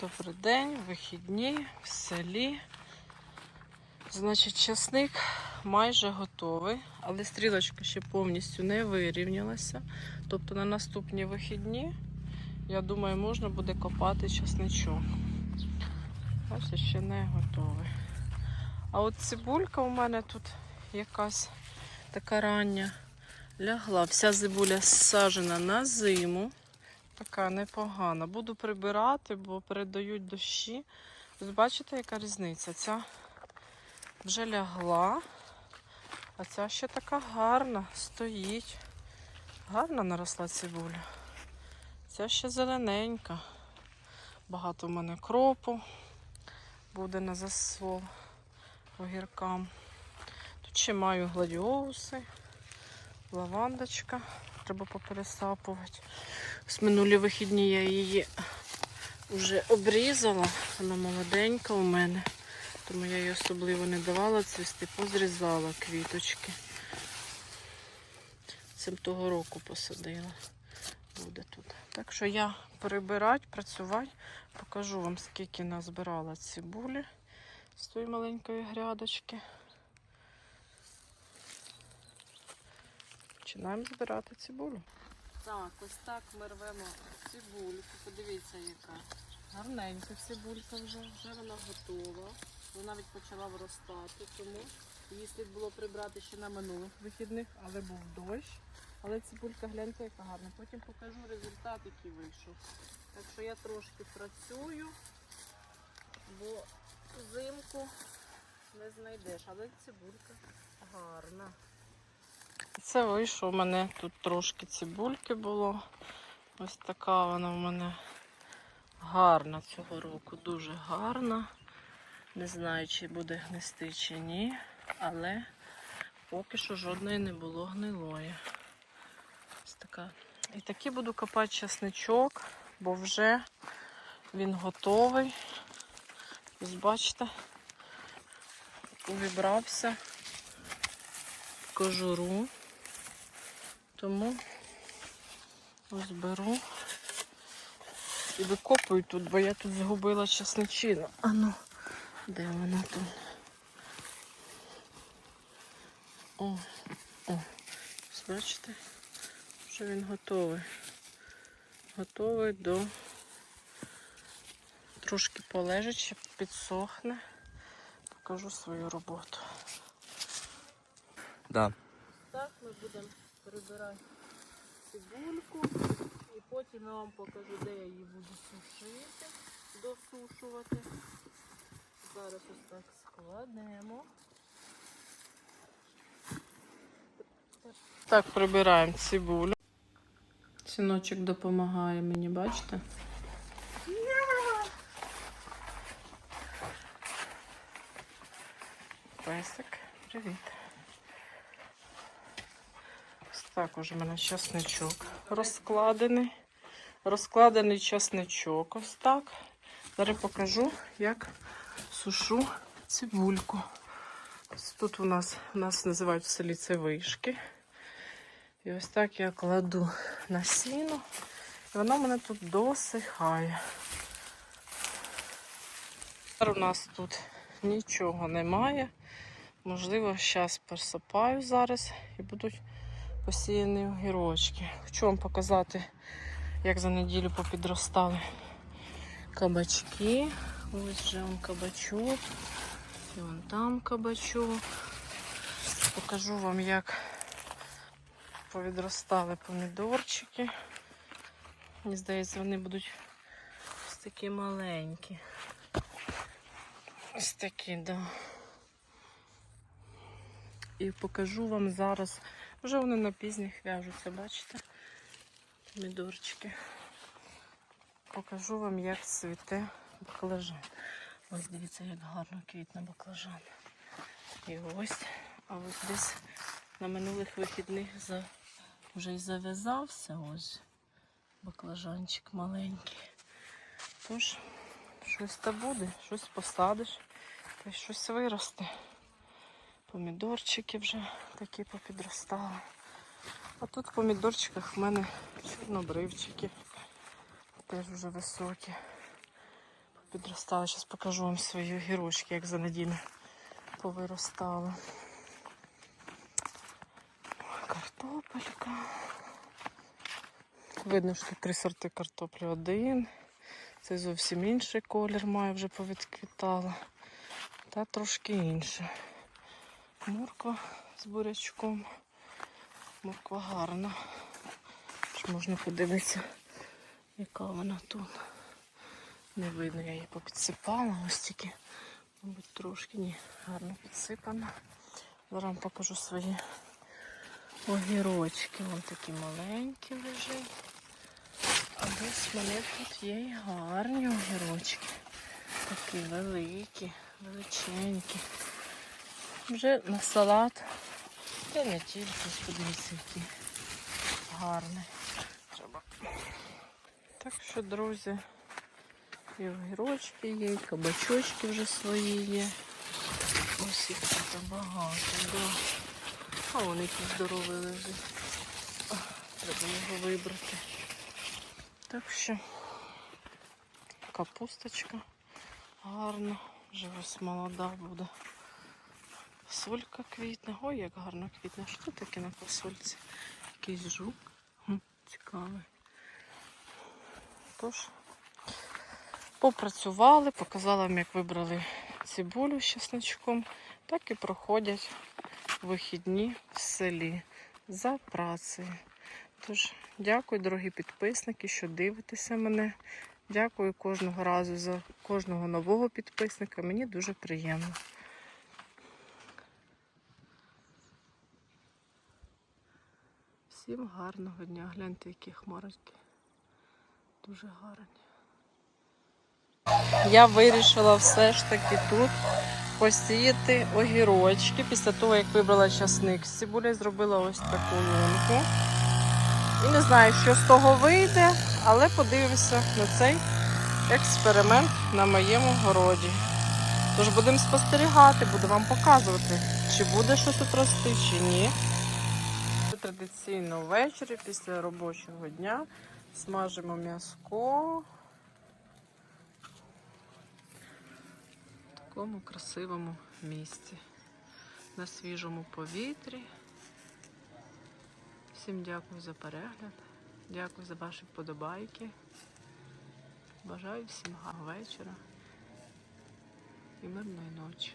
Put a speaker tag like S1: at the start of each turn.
S1: Добрий день, вихідні в селі. Значить, часник майже готовий, але стрілочка ще повністю не вирівнялася. Тобто на наступні вихідні, я думаю, можна буде копати часничок. Бачите, ще не готовий. А от цибулька у мене тут якась така рання лягла. Вся цибуля саджена на зиму. Така непогана. Буду прибирати, бо передають дощі. Ось бачите, яка різниця? Ця вже лягла, а ця ще така гарна, стоїть. Гарно наросла цибуля. Ця ще зелененька. Багато в мене кропу буде на засол огіркам. Тут ще маю гладіолуси, лавандочка. Треба попересапувати. З минулі вихідні я її вже обрізала. Вона молоденька у мене, тому я її особливо не давала цвісти, позрізала квіточки. Цим того року посадила. Буде тут. Так що я прибирати, працювати, покажу вам, скільки назбирала цибулі з тої маленької грядочки. Починаємо збирати цибулю. Так, ось так ми рвемо цибульку. Подивіться, яка гарненька цибулька вже, вже вона готова. Вона навіть почала виростати, тому її слід було прибрати ще на минулих вихідних, але був дощ. Але цибулька гляньте, яка гарна. Потім покажу результат, який вийшов. Так що я трошки працюю, бо взимку не знайдеш, але цибулька гарна. Це вийшло. У мене тут трошки цибульки було. Ось така вона в мене гарна цього року, дуже гарна. Не знаю, чи буде гнисти, чи ні, але поки що жодної не було гнилої. Ось така. І таки буду копати часничок, бо вже він готовий. Ось бачите, увібрався кожуру. Тому ось беру і викопую тут, бо я тут згубила часничину. А ну, де вона тут? О, о, бачите, вже він готовий. Готовий до трошки полежить, ще підсохне. Покажу свою роботу.
S2: Да.
S1: Так, ми будемо прибирати цибульку і потім я вам покажу, де я її буду сушити, досушувати. Зараз ось так складемо. Так, прибираємо цибулю. Синочок допомагає мені, бачите? Песик, привіт. Ось так уже в мене часничок розкладений. Розкладений часничок. Ось так. Зараз покажу, як сушу цибульку. Ось тут у нас, у нас називають в селі це вишки. І ось так я кладу на сіно. І воно мене тут досихає. Тепер у нас тут нічого немає. Можливо, зараз посипаю зараз і будуть посіяні огірочки. Хочу вам показати, як за неділю попідростали кабачки. Ось вже он кабачок. І вон там кабачок. Покажу вам, як повідростали помідорчики. Мені здається, вони будуть ось такі маленькі. Ось такі, так. Да. І покажу вам зараз. Вже вони на пізніх в'яжуться, бачите? Помідорчики. Покажу вам, як цвіте баклажан. Ось дивіться, як гарно квітне баклажан. І ось, а ось десь на минулих вихідних за... вже й зав'язався ось баклажанчик маленький. Тож, щось та буде, щось посадиш, та щось виросте. Помідорчики вже такі попідростали. А тут в помідорчиках в мене чорнобривчики. Теж вже високі. попідростали. Зараз покажу вам свої огірочки, як за неділю повиростали. Картопелька. Видно, що три сорти картоплі. Один. Це зовсім інший колір має, вже повідквітала. Та трошки інше. Морква з бурячком. Морква гарна. Ж можна подивитися, яка вона тут. Не видно, я її попідсипала, ось тільки, мабуть, трошки ні, гарно підсипана. Зараз вам покажу свої огірочки. Вон такі маленькі лежать. А десь в мене тут є і гарні огірочки. Такі великі, величенькі. Вже на салат. Та не тільки, подивіться, які гарний. Так що, друзі, і огірочки є, і кабачочки вже свої є. Ось їх тут багато, да. А вони який здоровий лежить. Треба його вибрати. Так що капусточка гарна, вже ось молода буде. Фасолька квітне. Ой, як гарно квітне. Що таке на фасольці? Якийсь жук. Хм, цікавий. Тож, попрацювали, показала вам, як вибрали цибулю з чесночком. Так і проходять вихідні в селі за працею. Тож, дякую, дорогі підписники, що дивитеся мене. Дякую кожного разу за кожного нового підписника. Мені дуже приємно. Всім гарного дня. Гляньте, які хмарочки. Дуже гарні. Я вирішила все ж таки тут посіяти огірочки. Після того, як вибрала часник з цибулею, зробила ось таку лунку. І не знаю, що з того вийде, але подивимося на цей експеримент на моєму городі. Тож будемо спостерігати, буду вам показувати, чи буде що тут рости, чи ні. Традиційно ввечері після робочого дня смажимо м'язко в такому красивому місці, на свіжому повітрі. Всім дякую за перегляд, дякую за ваші вподобайки. Бажаю всім гарного вечора і мирної ночі.